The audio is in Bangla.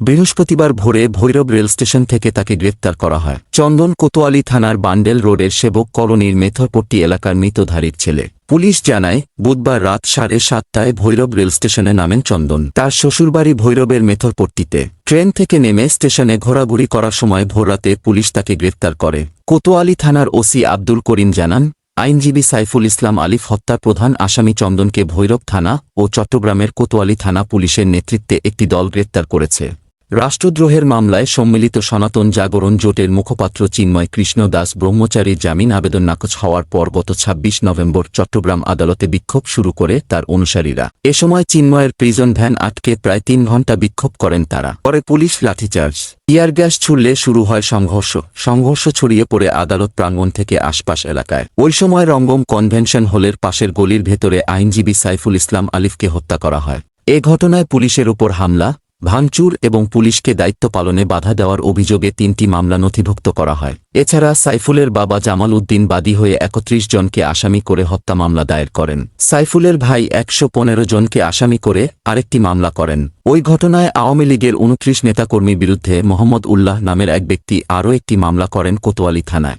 বৃহস্পতিবার ভোরে ভৈরব রেল স্টেশন থেকে তাকে গ্রেপ্তার করা হয়। চন্দন কোতোয়ালি থানার বান্ডেল রোডের সেবক কলোনির মেথরপট্টি এলাকার মৃতধারীর ছেলে। পুলিশ জানায়, বুধবার রাত সাড়ে সাতটায় ভৈরব রেল স্টেশনে নামেন চন্দন। তার শ্বশুরবাড়ি ভৈরবের মেথরপট্টিতে। ট্রেন থেকে নেমে স্টেশনে ঘোরাঘুরি করার সময় ভোররাতে পুলিশ তাকে গ্রেপ্তার করে। কোতোয়ালি থানার ওসি আব্দুল করিম জানান, আইনজীবী সাইফুল ইসলাম আলিফ হত্যার প্রধান আসামি চন্দনকে ভৈরব থানা ও চট্টগ্রামের কোতোয়ালি থানা পুলিশের নেতৃত্বে একটি দল গ্রেপ্তার করেছে। রাষ্ট্রদ্রোহের মামলায় সম্মিলিত সনাতন জাগরণ জোটের মুখপাত্র চিন্ময় কৃষ্ণ দাস ব্রহ্মচারীর জামিন আবেদন নাকচ হওয়ার পর গত ২৬ নভেম্বর চট্টগ্রাম আদালতে বিক্ষোভ শুরু করে তার অনুসারীরা। এ সময় চিন্ময়ের প্রিজন ভ্যান আটকে প্রায় তিন ঘণ্টা বিক্ষোভ করেন তারা। পরে পুলিশ লাঠিচার্জ। ইয়ার গ্যাস ছুড়লে শুরু হয় সংঘর্ষ। সংঘর্ষ ছড়িয়ে পড়ে আদালত প্রাঙ্গণ থেকে আশপাশ এলাকায়। ওই সময় রঙ্গম কনভেনশন হলের পাশের গলির ভেতরে আইনজীবী সাইফুল ইসলাম আলিফকে হত্যা করা হয়। এ ঘটনায় পুলিশের উপর হামলা ভাঙচুর এবং পুলিশকে দায়িত্ব পালনে বাধা দেওয়ার অভিযোগে তিনটি মামলা নথিভুক্ত করা হয়। এছাড়া সাইফুলের বাবা জামাল উদ্দিন বাদী হয়ে একত্রিশ জনকে আসামি করে হত্যা মামলা দায়ের করেন। সাইফুলের ভাই একশো পনেরো জনকে আসামি করে আরেকটি মামলা করেন। ওই ঘটনায় আওয়ামী লীগের উনত্রিশ নেতাকর্মীর বিরুদ্ধে মোহাম্মদ উল্লাহ নামের এক ব্যক্তি আরও একটি মামলা করেন কোতোয়ালি থানায়।